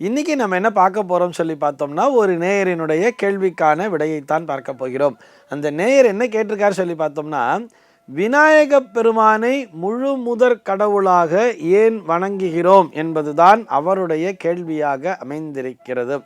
இன்றைக்கி நம்ம என்ன பார்க்க போகிறோம் சொல்லி பார்த்தோம்னா ஒரு நேயரினுடைய கேள்விக்கான விடையைத்தான் பார்க்க போகிறோம். அந்த நேயர் என்ன கேட்டிருக்காரு சொல்லி பார்த்தோம்னா விநாயக பெருமானை முழு முதற் கடவுளாக ஏன் வணங்குகிறோம்? என்பதுதான் அவருடைய கேள்வியாக அமைந்திருக்கிறது.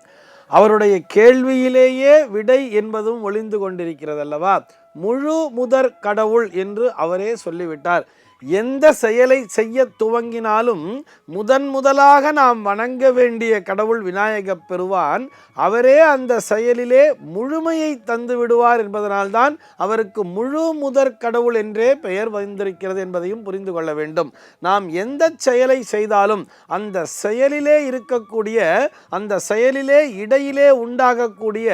அவருடைய கேள்வியிலேயே விடை என்பதும் ஒளிந்து கொண்டிருக்கிறது அல்லவா முழு முதற் கடவுள் என்று அவரே சொல்லிவிட்டார். எந்த செயலை செய்ய துவங்கினாலும் முதன் முதலாக நாம் வணங்க வேண்டிய கடவுள் விநாயக பெருவான் அவரே அந்த செயலிலே முழுமையை தந்து விடுவார் என்பதனால்தான் அவருக்கு முழு முதற் கடவுள் என்றே பெயர் வந்திருக்கிறது என்பதையும் புரிந்து கொள்ள வேண்டும். நாம் எந்த செயலை செய்தாலும் அந்த செயலிலே இருக்கக்கூடிய அந்த செயலிலே இடையிலே உண்டாகக்கூடிய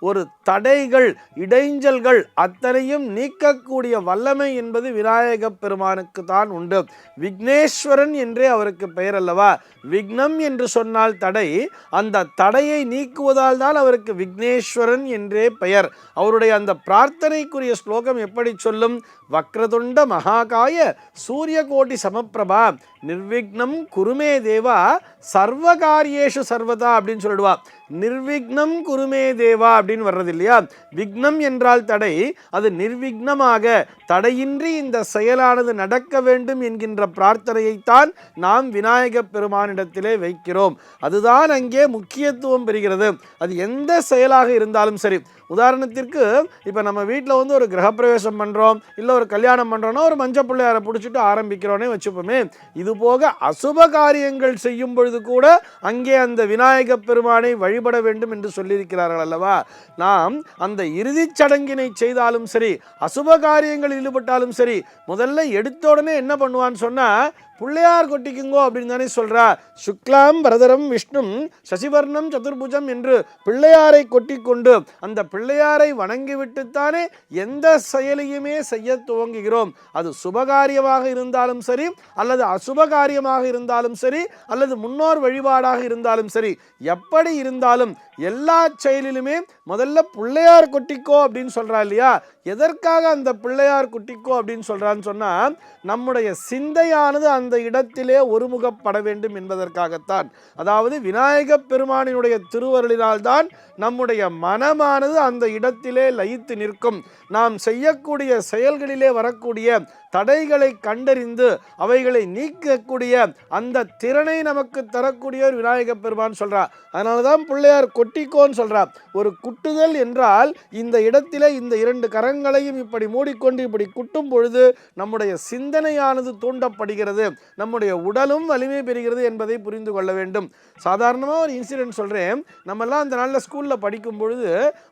ஒரு தடைகள் இடைஞ்சல்கள் அத்தனையும் நீக்கக்கூடிய வல்லமை என்பது விநாயகப் பெருமானுக்கு தான் உண்டு. விக்னேஸ்வரன் என்றே அவருக்கு பெயர் அல்லவா? விக்னம் என்று சொன்னால் தடை. அந்த தடையை நீக்குவதால் தான் அவருக்கு விக்னேஸ்வரன் என்றே பெயர். அவருடைய அந்த பிரார்த்தனைக்குரிய ஸ்லோகம் எப்படி சொல்லும்? வக்ரதுண்ட மகாகாய சூரிய கோட்டி சமப்பிரபா. நிர்விக்னம் குருமே தேவா சர்வகாரியேஷு சர்வதா அப்படின்னு சொல்லிடுவா. நிர்விக்னம் குருமே தேவா அப்படின்னு வர்றது இல்லையா விக்னம் என்றால் தடை. அது நிர்விக்னமாக. தடையின்றி இந்த செயலானது நடக்க நடக்க வேண்டும் என்கின்ற பிரார்த்தனையைத்தான் நாம் விநாயக பெருமானிடத்திலே வைக்கிறோம். அதுதான் அங்கே முக்கியத்துவம் பெறுகிறது. அது எந்த செயலாக இருந்தாலும் சரி. உதாரணத்திற்கு இப்போ நம்ம வீட்டில் வந்து ஒரு கிரகப்பிரவேசம் பண்ணுறோம் இல்லை ஒரு கல்யாணம் பண்ணுறோன்னா ஒரு மஞ்சள் பிள்ளையாரை பிடிச்சிட்டு ஆரம்பிக்கிறோன்னே வச்சுப்போமே. இது போக அசுப காரியங்கள் செய்யும் பொழுது கூட அங்கே அந்த விநாயக பெருமானை வழிபட வேண்டும் என்று சொல்லியிருக்கிறார்கள் அல்லவா? நாம் அந்த இறுதிச் சடங்கினை செய்தாலும் சரி அசுப காரியங்களில் ஈடுபட்டாலும் சரி முதல்ல எடுத்து உடனே என்ன பண்ணுவான்னு சொன்னால் பிள்ளையார் கொட்டிக்குங்கோ அப்படின்னு தானே சொல்கிறார் சுக்லாம் பரதரம் விஷ்ணும் சசிவர்ணம் சதுர்புஜம் என்று பிள்ளையாரை கொட்டி கொண்டு அந்த பிள்ளையாரை வணங்கிவிட்டுத்தானே எந்த செயலையுமே செய்ய துவங்குகிறோம். அது சுபகாரியமாக இருந்தாலும் சரி அல்லது அசுபகாரியமாக இருந்தாலும் சரி அல்லது முன்னோர் வழிபாடாக இருந்தாலும் சரி எப்படி இருந்தாலும் எல்லா செயலிலுமே முதல்ல பிள்ளையார் கொட்டிக்கோ அப்படின்னு சொல்கிறா இல்லையா? எதற்காக அந்த பிள்ளையார் குட்டிக்கோ அப்படின்னு சொல்கிறான்னு சொன்னால் நம்முடைய சிந்தையானது அந்த இடத்திலே ஒருமுகப்பட வேண்டும் என்பதற்காகத்தான். அதாவது விநாயகப் பெருமானினுடைய திருவருளினால்தான் நம்முடைய மனமானது அந்த இடத்திலே லயித்து நிற்கும். நாம் செய்யக்கூடிய செயல்களிலே வரக்கூடிய தடைகளை கண்டறிந்து அவைகளை நீக்கக்கூடிய அந்த திறனை நமக்கு தரக்கூடிய ஒரு விநாயக பெருமான் சொல்கிறார் அதனால தான் பிள்ளையார் கொட்டிக்கோன்னு சொல்கிறார் ஒரு குட்டுதல் என்றால் இந்த இடத்திலே இந்த இரண்டு கரங்களையும் இப்படி மூடிக்கொண்டு இப்படி குட்டும் பொழுது நம்முடைய சிந்தனையானது தூண்டப்படுகிறது. நம்முடைய உடலும் வலிமை பெறுகிறது என்பதை புரிந்து கொள்ள வேண்டும். சாதாரணமாக ஒரு இன்சிடென்ட் சொல்கிறேன் நம்மெல்லாம் அந்த நாளில் ஸ்கூலில் படிக்கும் பொழுது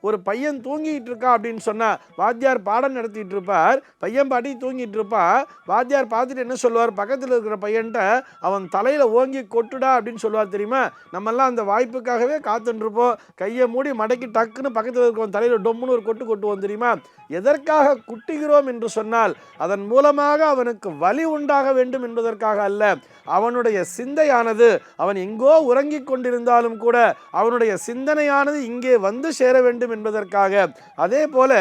ஒரு பையன் தூங்கிட்டு இருக்கா அப்படின்னு சொன்னால் வாத்தியார் பாடம் நடத்திட்டு இருப்பார். பையன் பாட்டி தூங்கிட்டு இருப்பான் வாத்தியார் பார்த்துட்டு என்ன சொல்லுவார்? பக்கத்தில் இருக்கிற பையன்ட்ட அவன் தலையில் ஓங்கி கொட்டுடா அப்படின்னு சொல்லுவார் தெரியுமா? நம்மெல்லாம் அந்த வாய்ப்புக்காகவே காத்துட்டு இருப்போம் கையை மூடி மடக்கி டக்குன்னு பக்கத்தில் இருக்கிறவன் தலையில் டொம்முன்னு ஒரு கொட்டு கொட்டுவோம் தெரியுமா? எதற்காக குட்டுகிறோம் என்று சொன்னால் அதன் மூலமாக அவனுக்கு வலி உண்டாக வேண்டும் என்பதற்காக அல்ல. அவனுடைய சிந்தையானது அவன் எங்கோ உறங்கிக் கொண்டிருந்தாலும் கூட அவனுடைய சிந்தனையானது இங்கே வந்து சேர வேண்டும் என்பதற்காக. அதே போல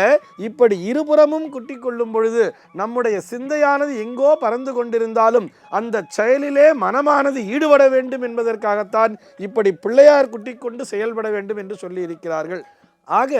இப்படி இருபுறமும் குட்டி கொள்ளும் பொழுது நம்முடைய சிந்தையானது எங்கோ பறந்து கொண்டிருந்தாலும் அந்த செயலிலே மனமானது ஈடுபட வேண்டும் என்பதற்காகத்தான் இப்படி பிள்ளையார் குட்டி கொண்டு செயல்பட வேண்டும் என்று சொல்லியிருக்கிறார்கள். ஆக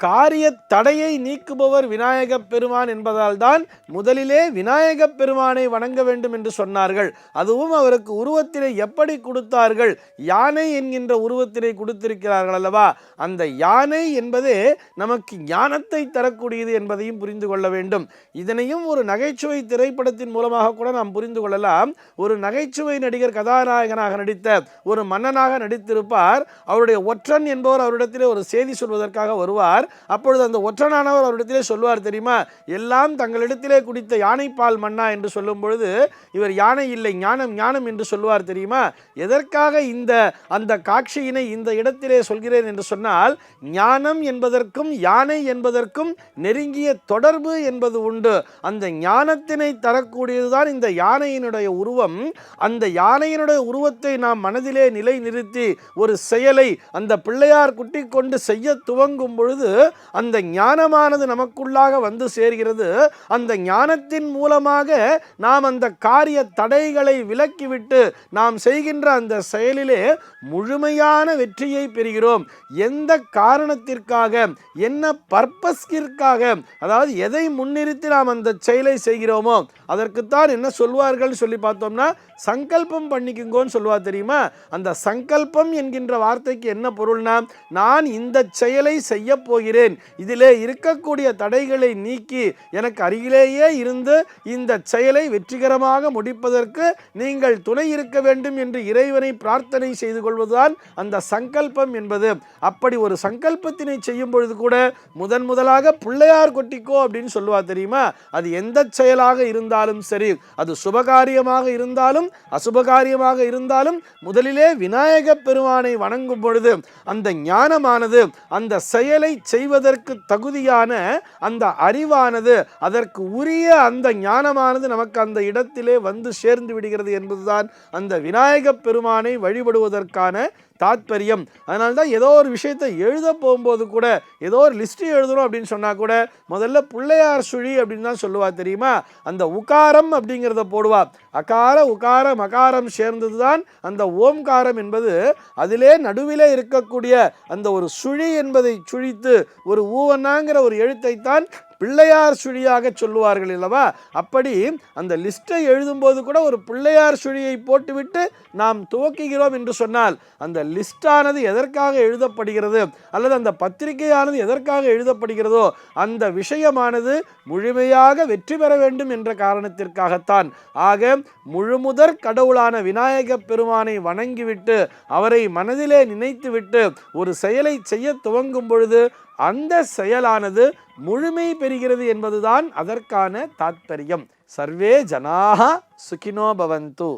காரிய தடையை நீக்குபவர் விநாயகப் பெருமான் என்பதால் தான் முதலிலே விநாயகப் பெருமானை வணங்க வேண்டும் என்று சொன்னார்கள். அதுவும் அவருக்கு உருவத்தினை எப்படி கொடுத்தார்கள்? யானை என்கின்ற உருவத்தினை கொடுத்திருக்கிறார்கள் அல்லவா? அந்த யானை என்பதே நமக்கு ஞானத்தை தரக்கூடியது என்பதையும் புரிந்து கொள்ள வேண்டும். இதனையும் ஒரு நகைச்சுவை திரைப்படத்தின் மூலமாக கூட நாம் புரிந்து கொள்ளலாம். ஒரு நகைச்சுவை நடிகர் கதாநாயகனாக நடித்த ஒரு மன்னனாக நடித்திருப்பார். அவருடைய ஒற்றன் என்பவர் அவரிடத்திலே ஒரு செய்தி சொல்வதற்காக வருவார். அப்பொழுது அந்த ஒற்றனானவர் அவரிடத்திலே சொல்வார் தெரியுமா? எல்லாம் தங்களிடத்திலே குடித்த யானைப்பால் மன்னா என்று சொல்லும் பொழுது இவர் யானை இல்லை ஞானம் ஞானம் என்று சொல்வார் தெரியுமா? எதற்காக இந்த அந்த காட்சியினை இந்த இடத்திலே சொல்கிறேன் என்று சொன்னால் ஞானம் என்பதற்கும் யானை என்பதற்கும் நெருங்கிய தொடர்பு என்பது உண்டு. அந்த ஞானத்தினை தரக்கூடியதுதான் இந்த யானையினுடைய உருவம். அந்த யானையினுடைய உருவத்தை நாம் மனதிலே நிலை நிறுத்தி ஒரு செயலை அந்த பிள்ளையார் குட்டி கொண்டு செய்ய துவங்கும் பொழுது அந்த ஞானமானது நமக்குள்ளாக வந்து சேர்கிறது. அந்த ஞானத்தின் மூலமாக நாம் அந்த காரிய தடைகளை விலக்கிவிட்டு நாம் செய்கின்ற அந்த செயலிலே முழுமையான வெற்றியை பெறுகிறோம். எந்த காரணத்திற்காக என்ன பர்பஸ்கிற்காக அதாவது எதை முன்னிறுத்தி நாம் அந்த செயலை செய்கிறோமோ அதற்குத்தான் என்ன சொல்வார்கள் சொல்லி பார்த்தோம்னா சங்கல்பம் பண்ணிக்குங்கோன்னு சொல்லுவா தெரியுமா? அந்த சங்கல்பம் என்கின்ற வார்த்தைக்கு என்ன பொருள்னா நான் இந்த செயலை செய்ய போகிறேன். இதிலே இருக்கக்கூடிய தடைகளை நீக்கி எனக்கு அருகிலேயே இருந்து இந்த செயலை வெற்றிகரமாக முடிப்பதற்கு நீங்கள் துணை இருக்க வேண்டும் என்று இறைவனை பிரார்த்தனை செய்து கொள்வதுதான் அந்த சங்கல்பம் என்பது. அப்படி ஒரு சங்கல்பத்தினை செய்யும் பொழுது கூட முதன் முதலாக பிள்ளையார் கொட்டிக்கோ அப்படின்னு சொல்லுவா தெரியுமா? அது எந்த செயலாக இருந்தாலும் சரி அது சுபகாரியமாக இருந்தாலும் அசுபகாரியமாக இருந்தாலும் முதலிலே விநாயக பெருமானை வணங்கும் பொழுது அந்த ஞானமானது அந்த செயலை செய்வதற்கு தகுதியான அந்த அறிவானது அதற்கு உரிய அந்த ஞானமானது நமக்கு அந்த இடத்திலே வந்து சேர்ந்து விடுகிறது என்பதுதான் அந்த விநாயகப் பெருமானை வழிபடுவதற்கான தாத்பரியம். அதனால தான் ஏதோ ஒரு விஷயத்தை எழுத போகும்போது கூட ஏதோ ஒரு லிஸ்ட்டு எழுதணும் அப்படின்னு சொன்னால் கூட முதல்ல பிள்ளையார் சுழி அப்படின்னு தான் சொல்லுவா தெரியுமா? அந்த உக்காரம் அப்படிங்கிறத போடுவா. அகார உகார மகாரம் சேர்ந்தது தான் அந்த ஓம்காரம் என்பது. அதிலே நடுவிலே இருக்கக்கூடிய அந்த ஒரு சுழி என்பதை சுழித்து ஒரு ஊவனாங்கிற ஒரு எழுத்தைத்தான் பிள்ளையார் சுழியாக சொல்லுவார்கள் அல்லவா? அப்படி அந்த லிஸ்ட்டை எழுதும்போது கூட ஒரு பிள்ளையார் சுழியை போட்டுவிட்டு நாம் துவக்குகிறோம் என்று சொன்னால் அந்த லிஸ்டானது எதற்காக எழுதப்படுகிறது? அல்லது அந்த பத்திரிகையானது எதற்காக எழுதப்படுகிறதோ அந்த விஷயமானது முழுமையாக வெற்றி பெற வேண்டும் என்ற காரணத்திற்காகத்தான். ஆக முழுமுதற் கடவுளான விநாயக பெருமானை வணங்கிவிட்டு அவரை மனதிலே நினைத்துவிட்டு ஒரு செயலை செய்ய துவங்கும் பொழுது அந்த செயலானது முழுமை பெறுகிறது என்பதுதான் அதற்கான தாத்பரியம். சர்வே ஜனாக சுகினோ பவந்து.